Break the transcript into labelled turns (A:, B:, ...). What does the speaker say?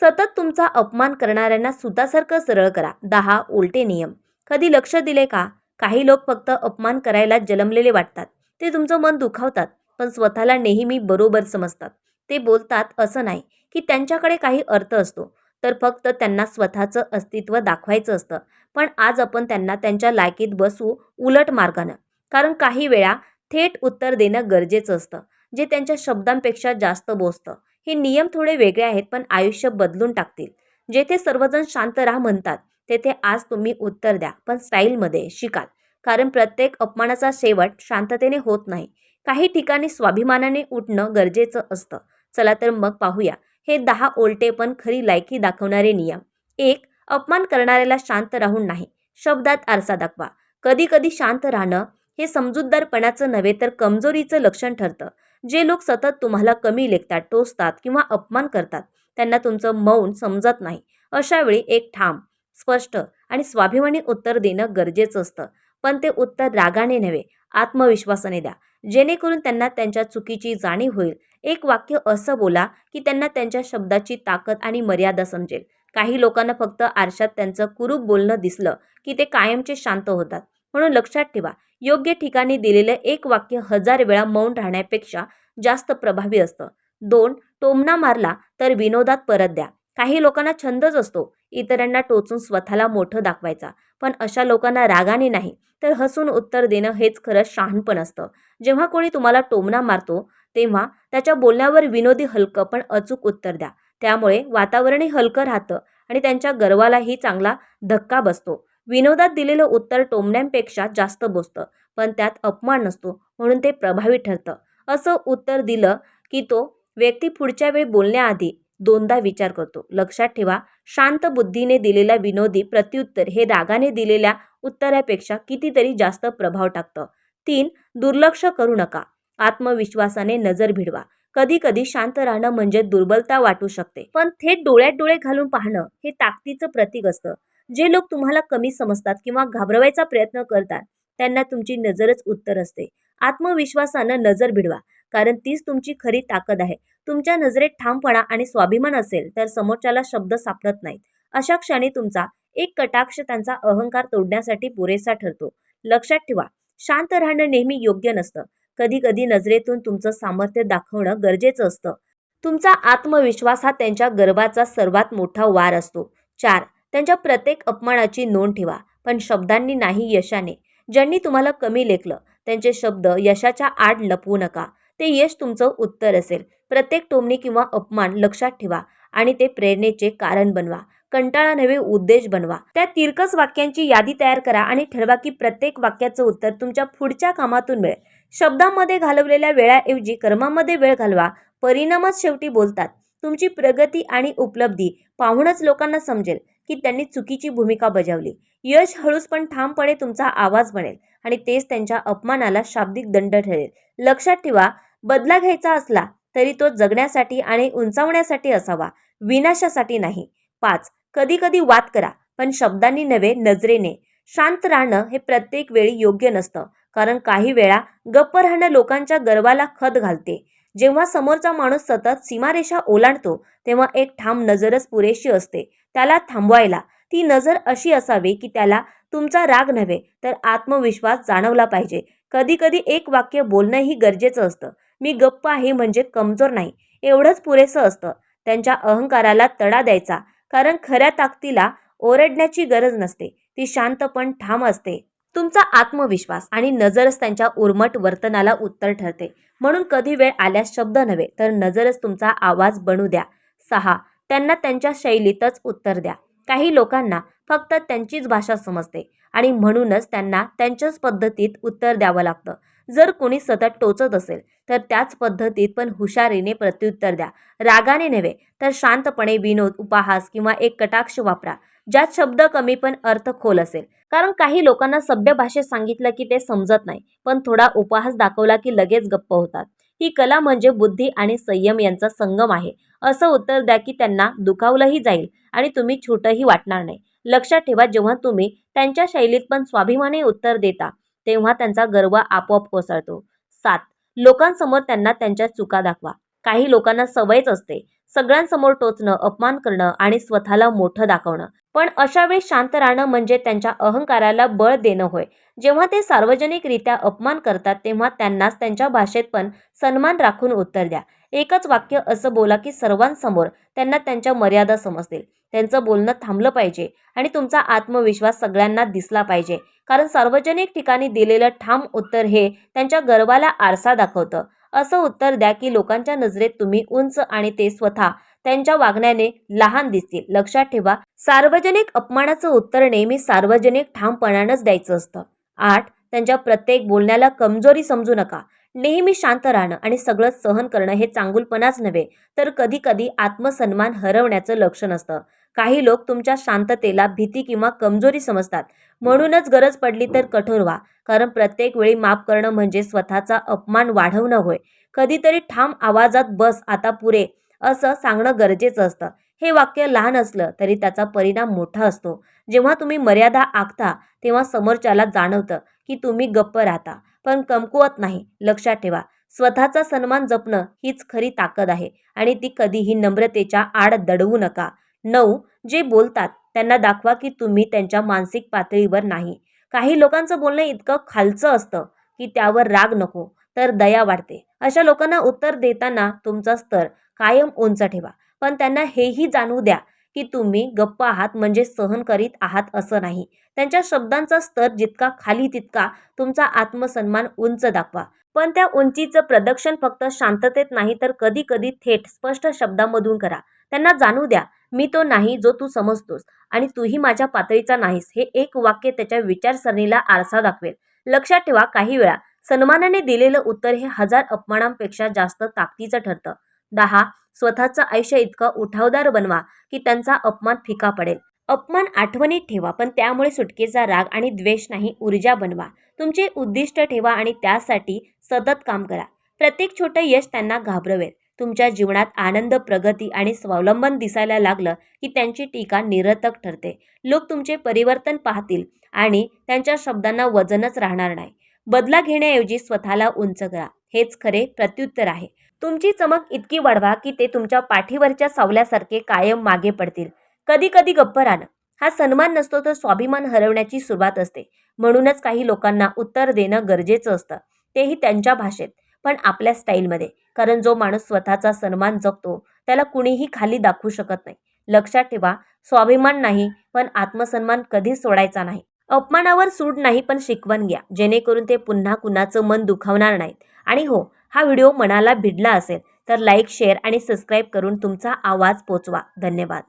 A: सतत तुमचा अपमान करणाऱ्यांना सुतासारखं सरळ करा. दहा उलटे नियम. कधी लक्ष दिले का? काही लोक फक्त अपमान करायला जन्मलेले वाटतात. ते तुमचं मन दुखावतात पण स्वतःला नेहमी बरोबर समजतात. ते बोलतात असं नाही की त्यांच्याकडे काही अर्थ असतो. तर फक्त त्यांना स्वतःचं अस्तित्व दाखवायचं असतं. पण आज आपण त्यांना त्यांच्या लायकीत बसू उलट मार्गानं. कारण काही वेळा थेट उत्तर देणं गरजेचं असतं जे त्यांच्या शब्दांपेक्षा जास्त बोसतं. हे नियम थोडे वेगळे आहेत पण आयुष्य बदलून टाकतील. जेथे सर्वजण शांत राहा म्हणतात तेथे आज तुम्ही उत्तर द्या पण स्टाईलमध्ये शिकाल. कारण प्रत्येक अपमानाचा शेवट शांततेने होत नाही. काही ठिकाणी स्वाभिमानाने उठणं गरजेचं असतं. चला तर मग पाहूया. हे दहा ओलटे पण खरी लायकी दाखवणारे नियम. एक अपमान करणाऱ्याला शांत राहून नाही. शब्दात आरसा दाखवा. कधी कधी शांत राहणं हे समजूतदारपणाचं नव्हे तर कमजोरीचं लक्षण ठरतं. जे लोक सतत तुम्हाला कमी लेखतात टोचतात किंवा अपमान करतात त्यांना तुमचं मौन समजत नाही. अशावेळी एक ठाम स्पष्ट आणि स्वाभिमानी उत्तर देणं गरजेचं असतं. पण ते उत्तर रागाने नव्हे आत्मविश्वासाने द्या. जेणेकरून त्यांना त्यांच्या चुकीची जाणीव होईल. एक वाक्य असं बोला की त्यांना त्यांच्या शब्दाची ताकद आणि मर्यादा समजेल. काही लोकांना फक्त आरशात त्यांचं कुरूप बोलणं दिसलं की ते कायमचे शांत होतात. म्हणून लक्षात ठेवा योग्य ठिकाणी दिलेलं एक वाक्य हजार वेळा मौन राहण्यापेक्षा जास्त प्रभावी असतं. दोन टोमणा मारला तर विनोदात परत द्या. काही लोकांना छंदच असतो इतरांना टोचून स्वतःला मोठं दाखवायचा. पण अशा लोकांना रागाने नाही तर हसून उत्तर देणं हेच खरं शहाणपण असतं. जेव्हा कोणी तुम्हाला टोमणा मारतो तेव्हा त्याच्या बोलण्यावर विनोदी हलकं पण अचूक उत्तर द्या. त्यामुळे वातावरणही हलकं राहतं आणि त्यांच्या गर्वालाही चांगला धक्का बसतो. विनोदात दिलेलं उत्तर टोमण्यांपेक्षा जास्त बोसतं पण त्यात अपमान नसतो म्हणून ते प्रभावी ठरतं. असं उत्तर दिलं की तो व्यक्ती पुढच्या वेळी बोलण्याआधी दोनदा विचार करतो. लक्षात ठेवा शांत बुद्धीने दिलेल्या विनोदी प्रत्युत्तर हे रागाने दिलेल्या उत्तरापेक्षा कितीतरी जास्त प्रभाव टाकतं. तीन दुर्लक्ष करू नका. आत्मविश्वासाने नजर भिडवा. कधी कधी शांत राहणं म्हणजे दुर्बलता वाटू शकते. पण थेट डोळ्यात डोळे घालून पाहणं हे ताकदीचं प्रतीक असतं. जे लोक तुम्हाला कमी समजतात किंवा घाबरवायचा प्रयत्न करतात त्यांना तुमची नजरच उत्तर असते. आत्मविश्वासानं नजर भिडवा कारण तीच तुमची खरी ताकद आहे. तुमच्या नजरेत ठामपणा आणि स्वाभिमान असेल तर समोरच्याला शब्द सापडत नाहीत. अशा क्षणी तुमचा एक कटाक्ष त्यांचा अहंकार तोडण्यासाठी पुरेसा ठरतो. लक्षात ठेवा शांत राहणं नेहमी योग्य नसतं. कधी कधी नजरेतून तुमचं सामर्थ्य दाखवणं गरजेचं असतं. तुमचा आत्मविश्वास हा त्यांच्या गर्वाचा सर्वात मोठा वार असतो. चार त्यांच्या प्रत्येक अपमानाची नोंद ठेवा. पण शब्दांनी नाही यशाने. ज्यांनी तुम्हाला कमी लेखलं त्यांचे शब्द यशाच्या आड लपवू नका. ते यश तुमचं उत्तर असेल. प्रत्येक टोमणी किंवा अपमान लक्षात ठेवा आणि ते प्रेरणेचे कारण बनवा. कंटाळा नव्हे उद्देश बनवा. त्या तिरकस वाक्यांची यादी तयार करा आणि ठरवा की प्रत्येक वाक्याचं उत्तर तुमच्या पुढच्या कामातून मिळेल. शब्दांमध्ये घालवलेल्या वेळाऐवजी कर्मामध्ये वेळ घालवा. परिणामच शेवटी बोलतात. तुमची प्रगती आणि उपलब्धी पाहूनच लोकांना समजेल. की त्यांनी चुकीची भूमिका बजावली. यश हळूच पण ठामपणे तुमचा आवाज बनेल आणि तेच त्यांच्या अपमानाला शाब्दिक दंड ठरेल. लक्षात ठेवा बदला घ्यायचा असला तरी तो जगण्यासाठी आणि उंचावण्यासाठी असावा विनाशासाठी नाही. पाच कधी कधी वाद करा पण शब्दांनी नव्हे नजरेने. शांत राहणं हे प्रत्येक वेळी योग्य नसतं कारण काही वेळा गप्प राहणं लोकांच्या गर्वाला खत घालते. जेव्हा समोरचा माणूस सतत सीमारेषा ओलांडतो तेव्हा एक ठाम नजरच पुरेशी असते. त्याला थांबवायला ती नजर अशी असावी की त्याला तुमचा राग नव्हे तर आत्मविश्वास जाणवला पाहिजे. कधी कधी एक वाक्य बोलणंही गरजेचं असतं. मी गप्प आहे म्हणजे कमजोर नाही. एवढंच पुरेसं असतं. त्यांच्या अहंकाराला तडा द्यायचा कारण खऱ्या ताकदीला ओरडण्याची गरज नसते. ती शांत पण ठाम असते. तुमचा आत्मविश्वास आणि नजरच त्यांच्या उर्मट वर्तनाला उत्तर ठरते. म्हणून कधी वेळ आल्यास शब्द नव्हे तर नजरच तुमचा आवाज बनू द्या. सहा त्यांना त्यांच्या शैलीतच उत्तर द्या. काही लोकांना फक्त त्यांचीच भाषा समजते आणि म्हणूनच त्यांना त्यांच्याच पद्धतीत उत्तर द्यावं लागतं. जर कोणी सतत टोचत असेल तर त्याच पद्धतीत पण हुशारीने प्रत्युत्तर द्या. रागाने नव्हे तर शांतपणे विनोद उपहास किंवा एक कटाक्ष वापरा. ज्यात शब्द कमी पण अर्थ खोल असेल. कारण काही लोकांना सभ्य भाषेत सांगितलं की ते समजत नाही पण थोडा उपहास दाखवला की लगेच गप्प होतात. ही कला म्हणजे बुद्धी आणि संयम यांचा संगम आहे. असं उत्तर द्या की त्यांना दुखावलंही जाईल आणि तुम्ही छोटंही वाटणार नाही. लक्षात ठेवा जेव्हा तुम्ही त्यांच्या शैलीत पण स्वाभिमाने उत्तर देता तेव्हा त्यांचा गर्व आपोआप कोसळतो. सात. लोकांसमोर त्यांना त्यांच्या चुका दाखवा. काही लोकांना सवयच असते सगळ्यांसमोर टोचणं अपमान करणं आणि स्वतःला मोठं दाखवणं. पण अशा वेळी शांत राहणं म्हणजे त्यांच्या अहंकाराला बळ देणं होय. जेव्हा ते सार्वजनिकरित्या अपमान करतात तेव्हा त्यांनाच त्यांच्या भाषेत पण सन्मान राखून उत्तर द्या. एकच वाक्य असं बोला की सर्वांसमोर त्यांना त्यांच्या मर्यादा समजतील. त्यांचं बोलणं थांबलं पाहिजे आणि तुमचा आत्मविश्वास सगळ्यांना दिसला पाहिजे. कारण सार्वजनिक ठिकाणी दिलेलं ठाम उत्तर हे त्यांच्या गर्वाला आरसा दाखवतं. असं उत्तर द्या की लोकांच्या नजरेत तुम्ही उंच आणि ते स्वतः त्यांच्या वागण्याने लहान दिसतील. लक्षात ठेवा सार्वजनिक अपमानाचं उत्तर नेहमी सार्वजनिक ठामपणानंच द्यायचं असतं. आठ त्यांच्या प्रत्येक बोलण्याला कमजोरी समजू नका. नेहमी शांत राहणं आणि सगळं सहन करणं हे चांगुलपणाच नव्हे तर कधी कधी आत्मसन्मान हरवण्याचं लक्षण असतं. काही लोक तुमच्या शांततेला भीती किंवा कमजोरी समजतात. म्हणूनच गरज पडली तर कठोर व्हा. कारण प्रत्येक वेळी माफ करणं म्हणजे स्वतःचा अपमान वाढवणं होय. कधीतरी ठाम आवाजात बस आता पुरे. असं सांगणं गरजेचं असतं. हे वाक्य लहान असलं तरी त्याचा परिणाम मोठा असतो. जेव्हा तुम्ही मर्यादा आखता तेव्हा समोरच्याला जाणवतं की तुम्ही गप्प राहता. पण कमकुवत नाही. लक्षात ठेवा. स्वतःचा सन्मान जपणं हीच खरी ताकद आहे आणि ती कधीही नम्रतेच्या आड दडवू नका. नऊ जे बोलतात त्यांना दाखवा की तुम्ही त्यांच्या मानसिक पातळीवर नाही. काही लोकांचं बोलणं इतकं खालचं असतं की त्यावर राग नको तर दया वाढते. अशा लोकांना उत्तर देताना तुमचा स्तर कायम उंच ठेवा. पण त्यांना हेही जाणवू द्या की तुम्ही गप्प आहात म्हणजे सहन करीत आहात असं नाही. त्यांच्या शब्दांचा स्तर जितका खाली तितका तुमचा आत्मसन्मान उंच दाखवा. पण त्या उंचीचं प्रदर्शन फक्त शांततेत नाही तर कधी कधी थेट स्पष्ट शब्दामधून करा. त्यांना जाणू द्या मी तो नाही जो तू समजतोस आणि तूही माझ्या पातळीचा नाहीस. हे एक वाक्य त्याच्या विचारसरणीला आरसा दाखवेल. लक्षात ठेवा काही वेळा सन्मानाने दिलेलं उत्तर हे हजार अपमानांपेक्षा जास्त ताकदीचं ठरतं. दहा स्वतःचं आयुष्य इतकं उठावदार बनवा की त्यांचा अपमान फिका पडेल. अपमान आठवणीत ठेवा पण त्यामुळे सुटकेचा राग आणि द्वेष नाही ऊर्जा बनवा. तुमचे उद्दिष्ट ठेवा आणि त्यासाठी सतत काम करा. प्रत्येक छोटं यश त्यांना घाबरवेल. तुमच्या जीवनात आनंद प्रगती आणि स्वावलंबन दिसायला लागलं की त्यांची टीका निरर्थक ठरते. लोक तुमचे परिवर्तन पाहतील आणि त्यांच्या शब्दांना वजनच राहणार नाही. बदला घेण्याऐवजी स्वतःला उंच करा. हेच खरे प्रत्युत्तर आहे. तुमची चमक इतकी वाढवा की ते तुमच्या पाठीवरच्या सावल्यासारखे कायम मागे पडतील. कधी कधी गप्प राहणं. हा सन्मान नसतो तर स्वाभिमान हरवण्याची सुरुवात असते. म्हणूनच काही लोकांना उत्तर देणं गरजेचं असतं. तेही त्यांच्या भाषेत. पण आपल्या स्टाईलमध्ये. कारण जो माणूस स्वतःचा सन्मान जपतो त्याला कुणीही खाली दाखवू शकत नाही. लक्षात ठेवा स्वाभिमान नाही पण आत्मसन्मान कधीच सोडायचा नाही. अपमानावर सूड नाही पण शिकवण घ्या. जेणेकरून ते पुन्हा कुणाचं मन दुखावणार नाहीत. आणि हो हा व्हिडिओ मनाला भिडला असेल तर लाईक शेअर आणि सबस्क्राईब करून तुमचा आवाज पोचवा. धन्यवाद.